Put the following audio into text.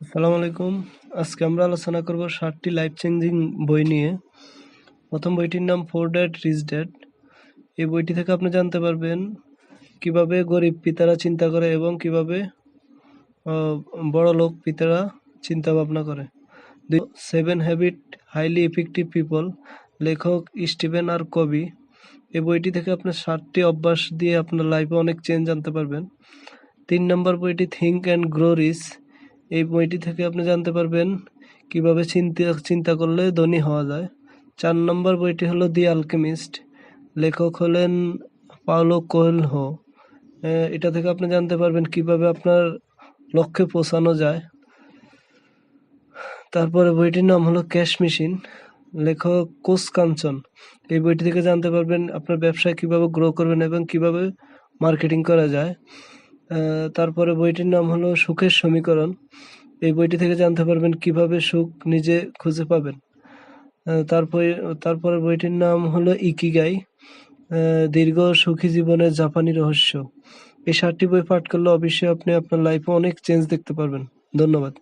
আসসালামু আলাইকুম। আজকে আমরা আলোচনা করব ষাটটি লাইফ চেঞ্জিং বই নিয়ে। প্রথম বইটির নাম ফোর ড্যাড রিচ ড্যাড এই বইটি থেকে আপনি জানতে পারবেন কীভাবে গরিব পিতারা চিন্তা করে এবং কীভাবে বড় লোক পিতারা চিন্তা ভাবনা করে। Seven habit highly effective people লেখক স্টিভেন আর কবি। এই বইটি থেকে আপনি ষাটটি অভ্যাস দিয়ে আপনার লাইফে অনেক চেঞ্জ আনতে পারবেন। তিন নম্বর বইটি থিঙ্ক অ্যান্ড গ্রো রিচ এই বইটি থেকে আপনি জানতে পারবেন কীভাবে চিন্তা চিন্তা করলে ধনী হওয়া যায়। চার নম্বর বইটি হলো দি আলকেমিস্ট। লেখক হলেন পাওলো কোয়েলহো। এটা থেকে আপনি জানতে পারবেন কীভাবে আপনার লক্ষ্যে পৌঁছানো যায়। তারপরে বইটির নাম হলো ক্যাশ মেশিন। লেখক কোষ কাঞ্চন। এই বইটি থেকে জানতে পারবেন আপনার ব্যবসায় কীভাবে গ্রো করবেন এবং কীভাবে মার্কেটিং করা যায়। তারপরে বইটির নাম হলো সুখের সমীকরণ। এই বইটি থেকে জানতে পারবেন কীভাবে সুখ নিজে খুঁজে পাবেন। তারপরে তারপরে বইটির নাম হলো ইকিগাই। দীর্ঘ সুখী জীবনের জাপানি রহস্য। এই সাতটি বই পাঠ করলে অবশ্যই আপনি আপনার লাইফে অনেক চেঞ্জ দেখতে পারবেন। ধন্যবাদ।